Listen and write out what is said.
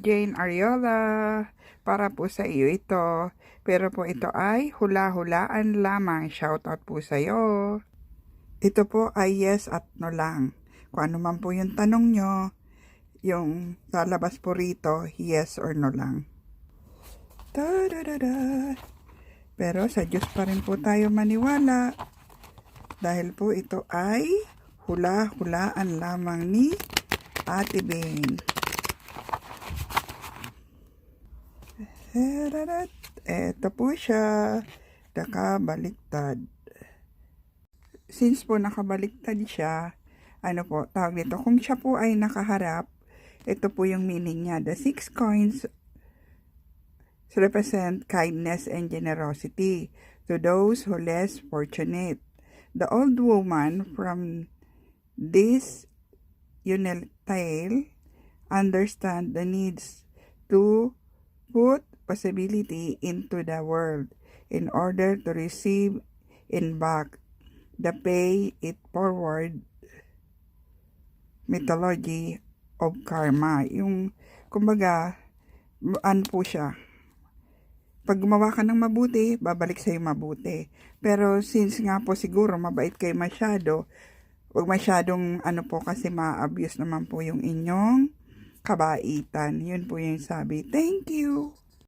Jane Ariola. Para po sa iyo ito. Pero po ito ay hula-hulaan lamang. Shoutout po sa iyo. Ito po ay yes at no lang. Kung ano man po yung tanong nyo, yung lalabas po rito, yes or no lang. Ta-da-da-da. Pero sa Diyos pa rin po tayo maniwala. Dahil po ito ay hula-hulaan lamang ni Ate Bing. Herarat. Ito po siya. Nakabaliktad. Since po nakabaliktad siya, ano po, tawag dito, kung siya po ay nakaharap, ito po yung meaning niya. The six coins represent kindness and generosity to those who less fortunate. The old woman from this Yunel tale understand the needs to put possibility into the world in order to receive in back the pay it forward mythology of karma. Yung, kumbaga, ano po siya, pag gumawa ka ng mabuti, babalik sa'yo mabuti. Pero since nga po siguro mabait kayo masyado, Huwag masyadong ano po kasi ma-abuse naman po yung inyong kabaitan. Yun po yung sabi. Thank you.